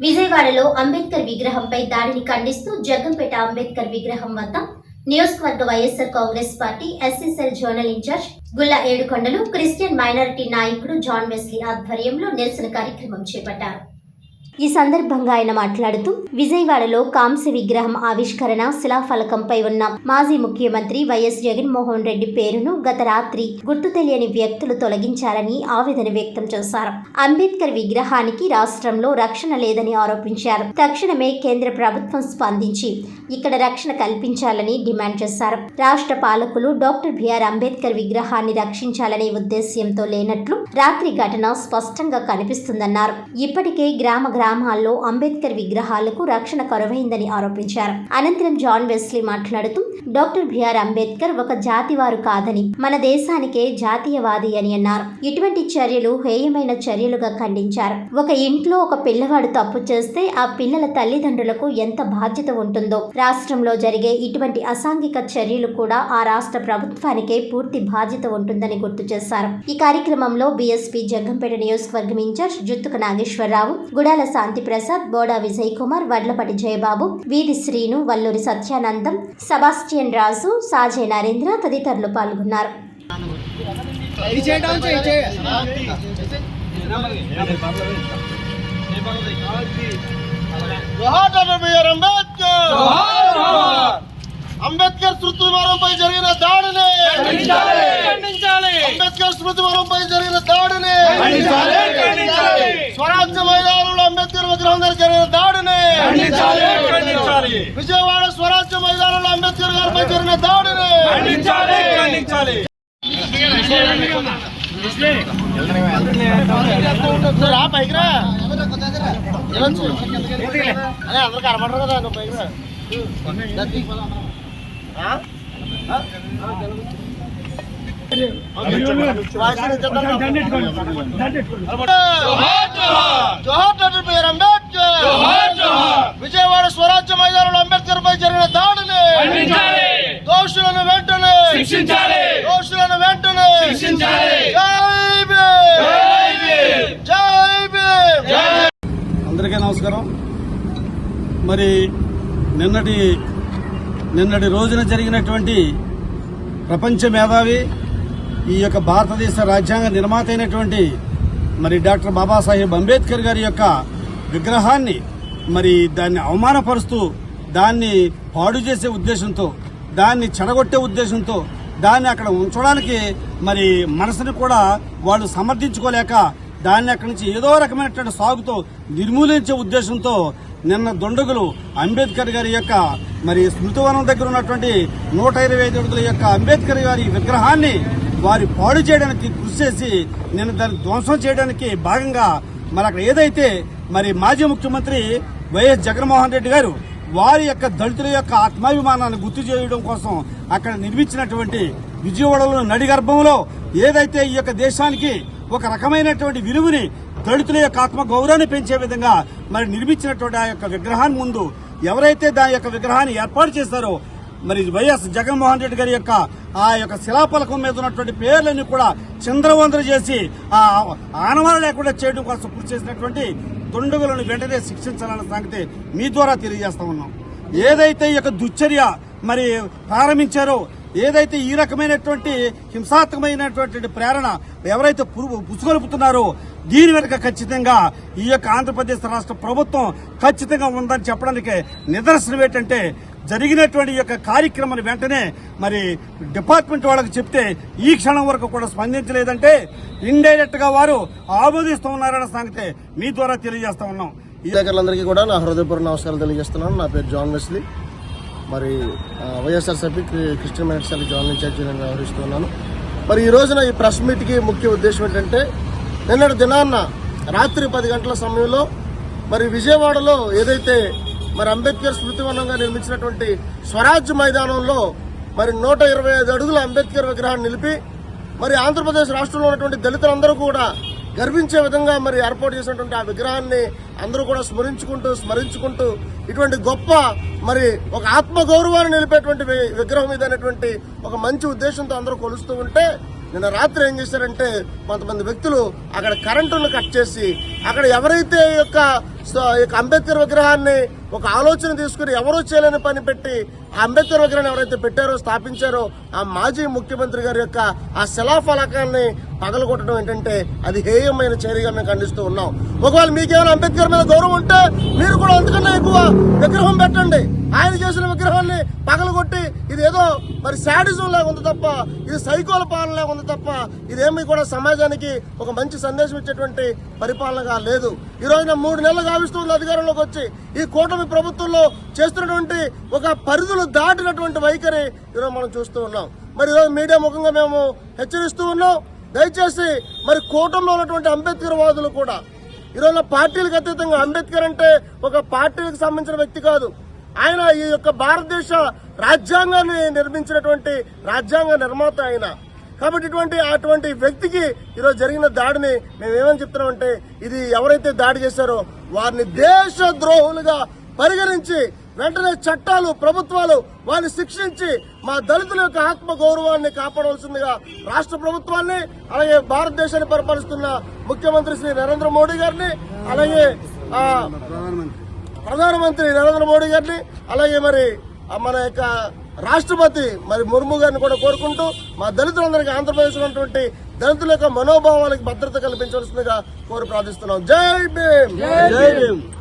విజయవాడలో అంబేద్కర్ విగ్రహంపై దాడిని ఖండిస్తూ జగ్గంపేట అంబేద్కర్ విగ్రహం వద్ద నియోజకవర్గ YSR Congress party SSL zonal incharge Gulla Yedukondalu Christian minority నాయకుడు జాన్ వెస్లీ ఆధ్వర్యంలో నిరసన కార్యక్రమం చేపట్టారు. ఈ సందర్భంగా ఆయన మాట్లాడుతూ విజయవాడలో కాంస్య విగ్రహం ఆవిష్కరణ శిలాఫలకంపై ఉన్న మాజీ ముఖ్యమంత్రి వైఎస్ జగన్మోహన్ రెడ్డి పేరును గత రాత్రి గుర్తు తెలియని వ్యక్తులు తొలగించారని ఆవేదన వ్యక్తం చేశారు. అంబేద్కర్ విగ్రహానికి రాష్ట్రంలో రక్షణ లేదని ఆరోపించారు. తక్షణమే కేంద్ర ప్రభుత్వం స్పందించి ఇక్కడ రక్షణ కల్పించాలని డిమాండ్ చేశారు. రాష్ట్ర పాలకులు డాక్టర్ బిఆర్ అంబేద్కర్ విగ్రహాన్ని రక్షించాలనే ఉద్దేశ్యంతో లేనట్లు రాత్రి ఘటన స్పష్టంగా కనిపిస్తుందన్నారు. ఇప్పటికే గ్రామ గ్రామాల్లో అంబేద్కర్ విగ్రహాలకు రక్షణ కరువైందని ఆరోపించారు. అనంతరం జాన్ వెస్లీ మాట్లాడుతూ డాక్టర్ బిఆర్ అంబేద్కర్ ఒక జాతివారు కాదని మన దేశానికే జాతీయవాది అని అన్నారు. ఇటువంటి చర్యలు హేయమైన చర్యలుగా ఖండించారు. ఒక ఇంట్లో ఒక పిల్లవాడు తప్పు చేస్తే ఆ పిల్లల తల్లిదండ్రులకు ఎంత బాధ్యత ఉంటుందో. రాష్ట్రంలో జరిగే ఇటువంటి అసాంఘిక చర్యలు కూడా ఆ రాష్ట్ర ప్రభుత్వానికే పూర్తి బాధ్యత ఉంటుందని గుర్తు చేశారు. ఈ కార్యక్రమంలో బీఎస్పీ జగ్గంపేట నియోజకవర్గం ఇన్ఛార్జ్ జుత్తుక నాగేశ్వరరావు గుడాల శాంతి ప్రసాద్ బోడా విజయ్ కుమార్ వడ్లపటి జయబాబు వీధి శ్రీను వల్లూరి సత్యానందం సబాస్టియన్ రాజు సాజే నరేంద్ర తదితరులు పాల్గొన్నారు. అంబేద్కర్! స్మృతి వరంపై జరిగిన దాడిని! అంబేద్కర్ స్మృతి వరంపై జరిగిన దాడిని! దగ్గర జరిగిన దాడిని విజయవాడ స్వరాజ్య మైదానంలో అంబేద్కర్ గారిపై జరిగిన దాడిని రా పైకి రా. అందరు కనబడరు కదా నువ్వు పైకి రా. జోహార్ డాక్టర్ బిఆర్ అంబేద్కర్ విజయవాడ స్వరాజ్య మైదానంలో అంబేద్కర్ పై జరిగిన దాడిని దోషులను వెంటనే దోషులను వెంటనే జై భీమ్ జై భీమ్ అందరికీ నమస్కారం. మరి నిన్నటి నిన్నటి రోజున జరిగినటువంటి ప్రపంచ మేధావి ఈ యొక్క భారతదేశ రాజ్యాంగ నిర్మాత అయినటువంటి మరి డాక్టర్ బాబాసాహెబ్ అంబేద్కర్ గారి యొక్క విగ్రహాన్ని మరి దాన్ని అవమానపరుస్తూ దాన్ని పాడు చేసే ఉద్దేశంతో దాన్ని చెడగొట్టే ఉద్దేశంతో దాన్ని అక్కడ ఉంచడానికి మరి మనసుని కూడా వాళ్ళు సమర్థించుకోలేక దాన్ని అక్కడి నుంచి ఏదో రకమైనటువంటి సాగుతో నిర్మూలించే ఉద్దేశంతో నిన్న దొండగులు అంబేద్కర్ గారి యొక్క మరి స్మృతివనం దగ్గర ఉన్నటువంటి నూట ఇరవై ఐదు యొక్క అంబేద్కర్ గారి విగ్రహాన్ని వారి పాడు చేయడానికి కృషి చేసి నిన్న దాన్ని ధ్వంసం చేయడానికి భాగంగా మరి అక్కడ ఏదైతే మరి మాజీ ముఖ్యమంత్రి వైఎస్ జగన్మోహన్ రెడ్డి గారు వారి యొక్క దళితుల యొక్క ఆత్మాభిమానాన్ని గుర్తు చేయడం కోసం అక్కడ నిర్మించినటువంటి విజయవాడలో నడిగర్భంలో ఏదైతే ఈ యొక్క దేశానికి ఒక రకమైనటువంటి విలువని దళితుల యొక్క ఆత్మ గౌరవాన్ని పెంచే విధంగా మరి నిర్మించినటువంటి ఆ యొక్క విగ్రహాన్ని ముందు ఎవరైతే దాని యొక్క విగ్రహాన్ని ఏర్పాటు చేశారో మరి వైఎస్ జగన్మోహన్ రెడ్డి గారి యొక్క ఆ యొక్క శిలాఫలకం మీద ఉన్నటువంటి పేర్లన్నీ కూడా చంద్రవందర చేసి ఆ ఆనవాళ్ళు లేకుండా చేయడం కోసం కృషి చేసినటువంటి దుండగులను వెంటనే శిక్షించాలన్న సంగతి మీ ద్వారా తెలియజేస్తా ఉన్నాం. ఏదైతే ఈ యొక్క దుశ్చర్య మరి ప్రారంభించారో ఏదైతే ఈ రకమైనటువంటి హింసాత్మకమైనటువంటి ప్రేరణ ఎవరైతే పురుగు పుసుగొలుపుతున్నారో దీని వెనుక ఖచ్చితంగా ఈ యొక్క ఆంధ్రప్రదేశ్ రాష్ట్ర ప్రభుత్వం ఖచ్చితంగా ఉందని చెప్పడానికి నిదర్శనం ఏంటంటే జరిగినటువంటి ఈ యొక్క కార్యక్రమాన్ని వెంటనే మరి డిపార్ట్మెంట్ వాళ్ళకి చెప్తే ఈ క్షణం వరకు కూడా స్పందించలేదంటే ఇండైరెక్ట్గా వారు ఆమోదిస్తూ ఉన్నారన్న సంగతి మీ ద్వారా తెలియజేస్తా ఉన్నాం. ఈ దగ్గరలందరికీ కూడా నా హృదయపూర్వక నమస్కారాలు తెలియజేస్తున్నాను. నా పేరు జాన్ వెస్లీ. మరి YSRCP Christian minister join incharge నేను వ్యవహరిస్తున్నాను. మరి ఈ రోజున ఈ ప్రెస్ మీట్కి ముఖ్య ఉద్దేశం ఏంటంటే నిన్నటి దినాన్న రాత్రి పది గంటల సమయంలో మరి విజయవాడలో ఏదైతే మరి అంబేద్కర్ స్మృతివనంగా నిర్మించినటువంటి స్వరాజ్య మైదానంలో మరి నూట ఇరవై ఐదు అడుగుల అంబేద్కర్ విగ్రహాన్ని నిలిపి మరి ఆంధ్రప్రదేశ్ రాష్ట్రంలో ఉన్నటువంటి దళితులందరూ కూడా గర్వించే విధంగా మరి ఏర్పాటు చేసినటువంటి ఆ విగ్రహాన్ని అందరూ కూడా స్మరించుకుంటూ స్మరించుకుంటూ ఇటువంటి గొప్ప మరి ఒక ఆత్మ గౌరవాన్ని నిలిపేటువంటి విగ్రహం విగ్రహం ఇదనేటువంటి ఒక మంచి ఉద్దేశంతో అందరూ కొలుస్తూ ఉంటే నిన్న రాత్రి ఏం చేశారంటే కొంతమంది వ్యక్తులు అక్కడ కరెంటును కట్ చేసి అక్కడ ఎవరైతే యొక్క యొక్క అంబేద్కర్ విగ్రహాన్ని ఒక ఆలోచన తీసుకుని ఎవరూ చేయలేని పని పెట్టి ఆ అంబేద్కర్ విగ్రహాన్ని ఎవరైతే పెట్టారో స్థాపించారో ఆ మాజీ ముఖ్యమంత్రి గారి యొక్క ఆ శిలాఫలకాన్ని పగలగొట్టడం ఏంటంటే అది హేయమైన చర్యగా మేము ఖండిస్తూ ఉన్నాం. ఒకవేళ మీకేమైనా అంబేద్కర్ మీద గౌరవం ఉంటే మీరు కూడా అంతకన్నా ఎక్కువ విగ్రహం పెట్టండి. ఆయన చేసిన విగ్రహాన్ని పగలగొట్టి ఇది ఏదో మరి శాడిజం లాగా ఉంది తప్ప ఇది సైకోల పాలన లాగా ఉంది తప్ప ఇదేమి కూడా సమాజానికి ఒక మంచి సందేశం ఇచ్చేటువంటి పరిపాలనగా లేదు. ఈ రోజున మూడు నెలలు గావిస్తుంది అధికారంలోకి వచ్చి ఈ కూటమి ప్రభుత్వంలో చేస్తున్నటువంటి ఒక పరిధులు దాటినటువంటి వైఖరి ఈరోజు మనం చూస్తూ ఉన్నాం. మరి ఈరోజు మీడియా ముఖంగా మేము హెచ్చరిస్తూ ఉన్నాం. దయచేసి మరి కూటమిలో ఉన్నటువంటి అంబేద్కర్ వాదులు కూడా ఈరోజు పార్టీలకు అతీతంగా అంబేద్కర్ అంటే ఒక పార్టీలకు సంబంధించిన వ్యక్తి కాదు. ఆయన ఈ యొక్క భారతదేశ రాజ్యాంగాన్ని నిర్మించినటువంటి రాజ్యాంగ నిర్మాత ఆయన. కాబట్టి ఇటువంటి అటువంటి వ్యక్తికి ఈరోజు జరిగిన దాడిని మేమేమని ఏమని చెప్తున్నామంటే ఇది ఎవరైతే దాడి చేశారో వారిని దేశ ద్రోహులుగా పరిగణించి వెంటనే చట్టాలు ప్రభుత్వాలు వారిని శిక్షించి మా దళితుల యొక్క ఆత్మ గౌరవాన్ని కాపాడవలసిందిగా రాష్ట్ర ప్రభుత్వాన్ని అలాగే భారతదేశాన్ని పరిపాలిస్తున్న ముఖ్యమంత్రి శ్రీ నరేంద్ర మోడీ గారిని అలాగే ప్రధానమంత్రి నరేంద్ర మోడీ గారిని అలాగే మరి మన యొక్క రాష్ట్రపతి మరి ముర్ము గారిని కూడా కోరుకుంటూ మా దళితులందరికీ ఆంధ్రప్రదేశ్ ఉన్నటువంటి దళితుల యొక్క మనోభావాలకు భద్రత కల్పించవలసిందిగా కోరి ప్రార్థిస్తున్నాం. జై భీమ్! జై భీమ్!